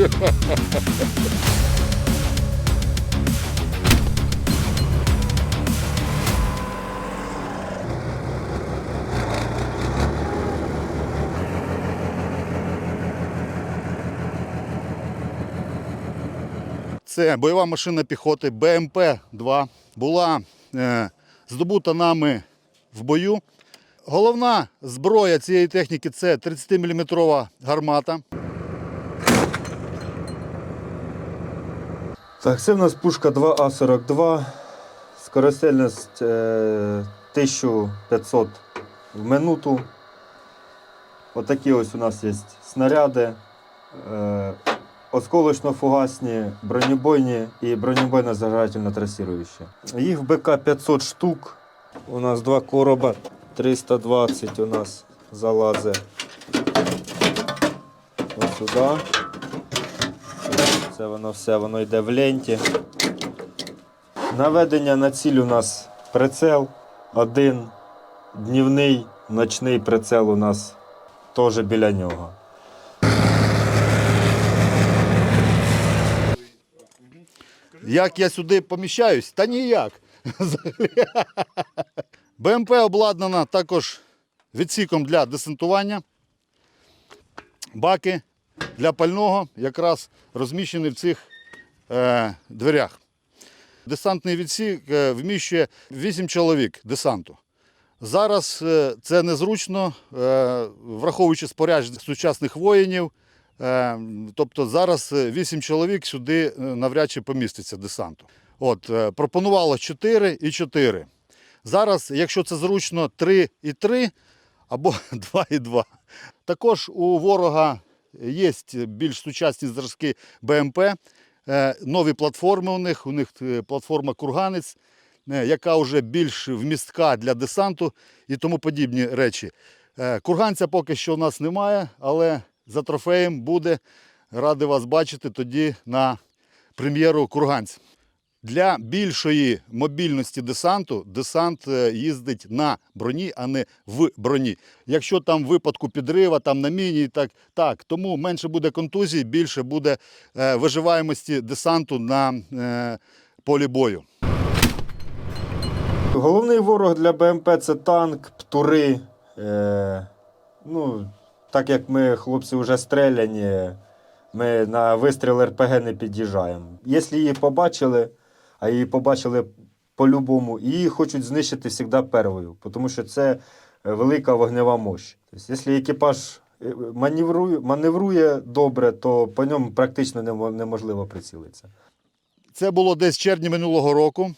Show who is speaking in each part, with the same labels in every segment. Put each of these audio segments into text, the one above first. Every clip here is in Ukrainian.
Speaker 1: Це бойова машина піхоти БМП-2 була е, здобута нами в бою. Головна зброя цієї техніки це 30-мм гармата.
Speaker 2: Так, це в нас пушка 2А42, скорострільність е, 1500 в минуту. Отакі ось у нас є снаряди, е, осколочно-фугасні, бронебойні і бронебойно зажигательно трасіруючі. Їх в БК 500 штук. У нас два короба 320 у нас залазить. Ось сюди. Це воно все воно йде в ленті. Наведення на ціль у нас прицел один, днівний, ночний прицел у нас теж біля нього.
Speaker 1: Як я сюди поміщаюсь? Та ніяк. БМП обладнана також відсіком для десантування. Баки для пального якраз розміщені в цих е, дверях. Десантний відсік е, вміщує 8 чоловік десанту. Зараз е, це незручно, враховуючи спорядження сучасних воїнів. Тобто зараз е, 8 чоловік сюди навряд чи поміститься десанту. От, пропонувало 4 і 4. Зараз, якщо це зручно, 3 і 3 або 2 і 2. Також у ворога є більш сучасні зразки БМП, е, нові платформи у них. У них е, платформа Курганець, е, яка вже більш вмістка для десанту і тому подібні речі. Курганця поки що у нас немає, але за трофеєм буде. Радий вас бачити тоді на прем'єру Курганця. Для більшої мобільності десанту десант е, їздить на броні, а не в броні. Якщо там в випадку підрива, там на міні, так, так тому менше буде контузій, більше буде е, виживаємості десанту на е, полі бою.
Speaker 2: Головний ворог для БМП це танк, птури. Е, ну, так як ми, хлопці, вже стріляні, ми на вистріл РПГ не під'їжджаємо. Якщо її побачили, а її побачили по-любому, її хочуть знищити завжди первою, тому що це е, велика вогнева мощь. Тобто, якщо екіпаж е, маневрує, маневрує добре, то по ньому практично неможливо прицілитися.
Speaker 1: Це було десь в червні минулого року.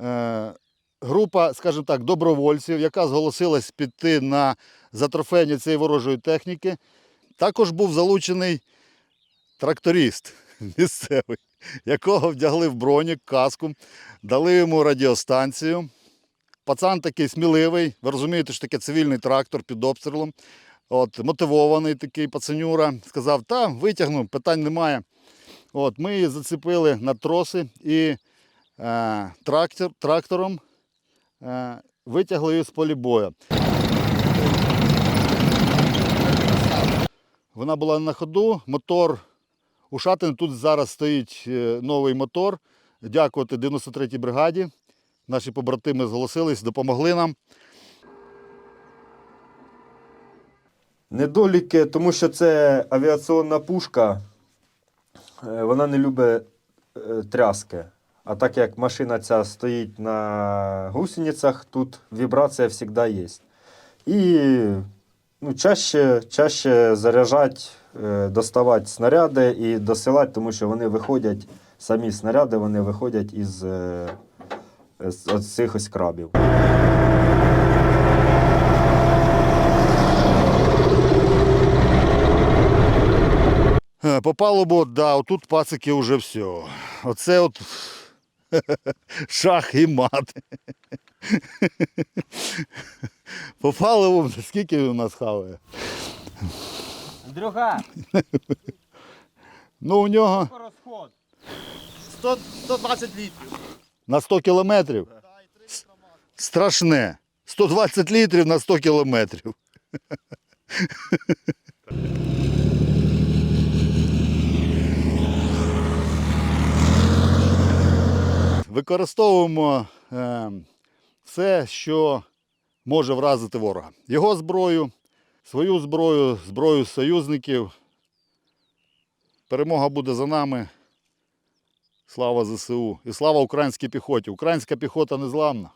Speaker 1: Е, група, скажімо так, добровольців, яка зголосилась піти на затрофеєння цієї ворожої техніки. Також був залучений тракторист місцевий, якого вдягли в бронік, каску, дали йому радіостанцію. Пацан такий сміливий, ви розумієте, що таке цивільний трактор під обстрілом. От, мотивований такий пацанюра. Сказав, та витягну, питань немає. От, ми її зацепили на троси і е, трактор, трактором е, витягли її з полі бою. Вона була на ходу, мотор у Шатин. Тут зараз стоїть е, новий мотор. Дякувати 93-й бригаді. Наші побратими зголосились, допомогли нам.
Speaker 2: Недоліки, тому що це авіаційна пушка, е, вона не любить е, тряски. А так як машина ця стоїть на гусеницях, тут вібрація завжди є. І ну, чаще, чаще заряджати, доставати снаряди і досилати, тому що вони виходять, самі снаряди вони виходять із, е, з, цих ось крабів.
Speaker 1: Е, По палубу, да, отут пацики вже все. Оце от шах і мат. По палубу, скільки у нас хаває?
Speaker 3: Дрюга.
Speaker 1: Ну у нього
Speaker 3: розход.
Speaker 4: 100, 120 літрів.
Speaker 1: на 100 кілометрів. Страшне. 120 літрів на 100 кілометрів. Використовуємо е, все, що може вразити ворога. Його зброю, свою зброю, зброю союзників. Перемога буде за нами. Слава ЗСУ і слава українській піхоті. Українська піхота незламна.